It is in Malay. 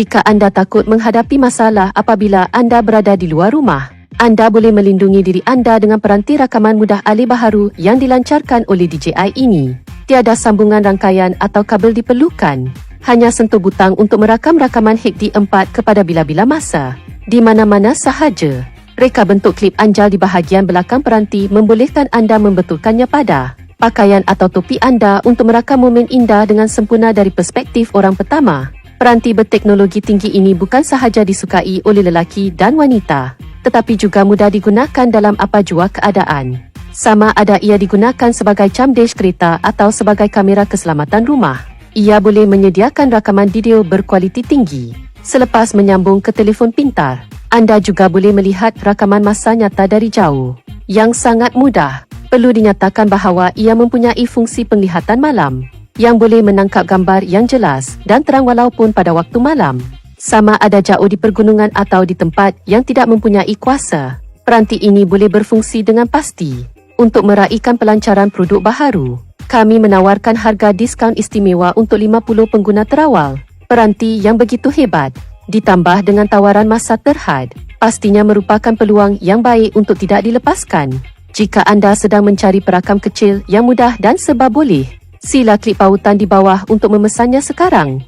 Jika anda takut menghadapi masalah apabila anda berada di luar rumah, anda boleh melindungi diri anda dengan peranti rakaman mudah alih baharu yang dilancarkan oleh DJI ini. Tiada sambungan rangkaian atau kabel diperlukan. Hanya sentuh butang untuk merakam rakaman HD 4 kepada bila-bila masa. Di mana-mana sahaja. Reka bentuk klip anjal di bahagian belakang peranti membolehkan anda membetulkannya pada pakaian atau topi anda untuk merakam momen indah dengan sempurna dari perspektif orang pertama. Peranti berteknologi tinggi ini bukan sahaja disukai oleh lelaki dan wanita, tetapi juga mudah digunakan dalam apa jua keadaan. Sama ada ia digunakan sebagai camdish kereta atau sebagai kamera keselamatan rumah. Ia boleh menyediakan rakaman video berkualiti tinggi. Selepas menyambung ke telefon pintar, anda juga boleh melihat rakaman masa nyata dari jauh. Yang sangat mudah. Perlu dinyatakan bahawa ia mempunyai fungsi penglihatan malam yang boleh menangkap gambar yang jelas dan terang walaupun pada waktu malam. Sama ada jauh di pergunungan atau di tempat yang tidak mempunyai kuasa. Peranti ini boleh berfungsi dengan pasti untuk meraihkan pelancaran produk baharu. Kami menawarkan harga diskaun istimewa untuk 50 pengguna terawal. Peranti yang begitu hebat ditambah dengan tawaran masa terhad pastinya merupakan peluang yang baik untuk tidak dilepaskan. Jika anda sedang mencari perakam kecil yang mudah dan sebab boleh, sila klik pautan di bawah untuk memesannya sekarang.